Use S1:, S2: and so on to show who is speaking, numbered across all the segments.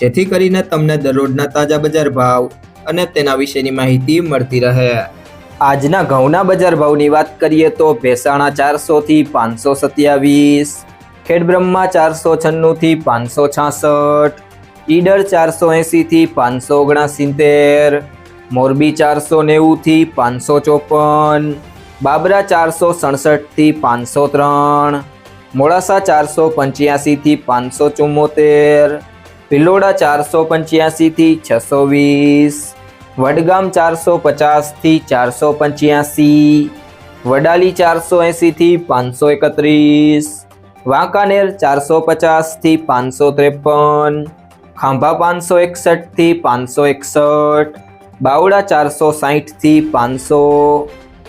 S1: જેથી કરીને તમને દરરોજના તાજા બજાર ભાવ અને તેના વિશેની માહિતી મળતી રહે. આજના ઘઉંના બજાર ભાવની વાત કરીએ તો ભેસાણા ચારસોથી પાંચસો સત્યાવીસ, ખેડબ્રહ્મા ચારસો છન્નુંથી પાંચસો છાસઠ, ઈડર ચારસો એંસીથી પાંચસો ઓગણસિત્તેર, મોરબી ચારસો નેવુંથી પાંચસો ચોપન, બાબરા ચારસો સડસઠથી પાંચસો ત્રણ, મોડાસા ચારસો પંચ્યાસીથી પાંચસો ચુમ્મોતેર ભિલોડા ચારસો પંચ્યાસીથી છસો વીસ વડગામ ચારસો પચાસથી ચારસો પંચ્યાસી, વડાલી ચારસો એંસીથી પાંચસો એકત્રીસ, વાંકાનેર ચારસો પચાસથી પાંચસો ત્રેપન, ખાંભા પાંચસો એકસઠથી પાંચસો એકસઠ બાવડા ચારસો સાહીઠથી પાંચસો,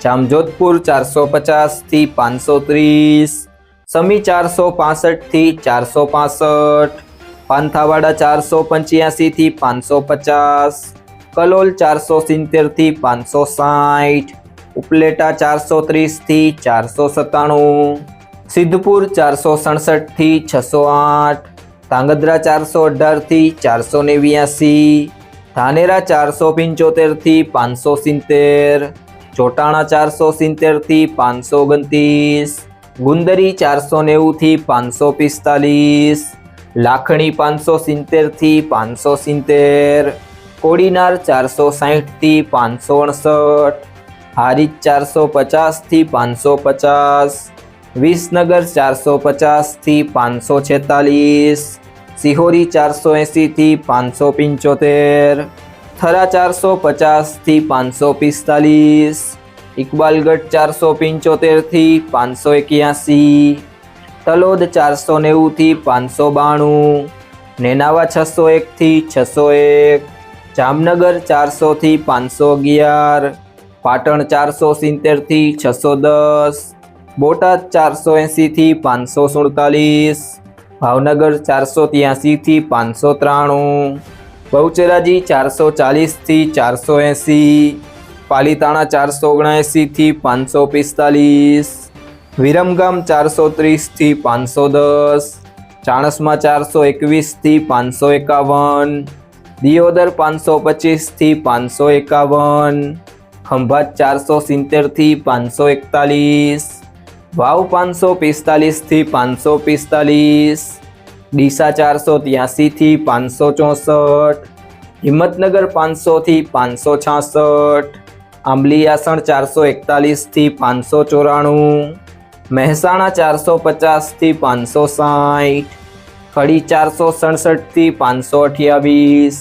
S1: જામજોધપુર ચારસો પચાસથી પાંચસો ત્રીસ, સમી ચારસો પાસઠથી ચારસો પાસઠ પાંથાવાડા ચારસો પંચ્યાસીથી પાંચસો પચાસ, કલોલ ચારસો સિત્તેરથી પાંચસો સાઠ, ઉપલેટા ચારસો ત્રીસથી ચારસો સત્તાણું, સિદ્ધપુર ચારસો સડસઠથી છસો આઠ, ધાંગધ્રા ચારસો અઢારથી ચારસો નેવ્યાસી, ધાનેરા ચારસો પંચોતેરથી પાંચસો સિત્તેર, ચોટાણા ચારસો સિત્તેરથી પાંચસો ઓગણત્રીસ, ગુંદરી ચારસો નેવુંથી પાંચસો પિસ્તાલીસ લાખણી પાંચસો સિત્તેરથી પાંચસો સિત્તેર, કોડીનાર ચારસો સાહીઠથી પાંચસો અડસઠ, હારીજ ચારસો પચાસથી પાંચસો પચાસ, વિસનગર ચારસો પચાસથી પાંચસો છેતાલીસ, સિહોરી ચારસો એંસીથી પાંચસો પંચોતેર, થરા ચારસો પચાસથી પાંચસો પિસ્તાલીસ, ઇકબાલગઢ ચારસો પંચોતેરથી પાંચસો એક્યાસી તલોદ ચારસો નેવુંથી પાંચસો બાણું, નેનાવા છસો એકથી છસો એક, જામનગર ચારસોથી પાંચસો અગિયાર, પાટણ ચારસો સિત્તેરથી છસો દસ, બોટાદ ચારસો એંસીથી પાંચસો સુડતાલીસ, ભાવનગર ચારસો ત્યાંસીથી પાંચસો ત્રાણું, બહુચરાજી ચારસો ચાલીસથી ચારસો એંસી પાલીતાણા ચારસો ઓગણએંસીથી પાંચસો પિસ્તાલીસ વિરમગામ ચારસો ત્રીસથી પાંચસો દસ, ચાણસમાં ચારસો એકવીસથી પાંચસો એકાવન, દિયોદર પાંચસો પચીસથી પાંચસો એકાવન, ખંભાત ચારસો સિત્તેરથી પાંચસો એકતાલીસ, વાવ પાંચસો પિસ્તાલીસથી પાંચસો પિસ્તાલીસ, ડીસા ચારસો ત્યાસીથી પાંચસો ચોસઠ, હિંમતનગર પાંચસોથી પાંચસો છાસઠ આંબલીયાસણ ચારસો એકતાલીસથી પાંચસો ચોરાણું મહેસાણા ચારસો પચાસથી પાંચસો સાઠ કડી ચારસો સડસઠથી પાંચસો અઠ્યાવીસ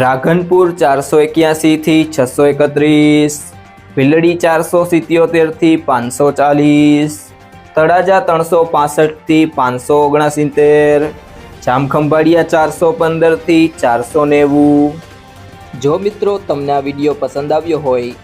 S1: રાઘનપુર ચારસો એક્યાસીથી છસો એકત્રીસ, ભીલડી ચારસો સિત્યોતેરથી પાંચસો ચાલીસ, તળાજા ત્રણસો પાસઠથી પાંચસો ઓગણસિત્તેર, જામખંભાળિયા ચારસો પંદરથી ચારસો નેવું. જો મિત્રો તમને આ વીડિયો પસંદ આવ્યો હોય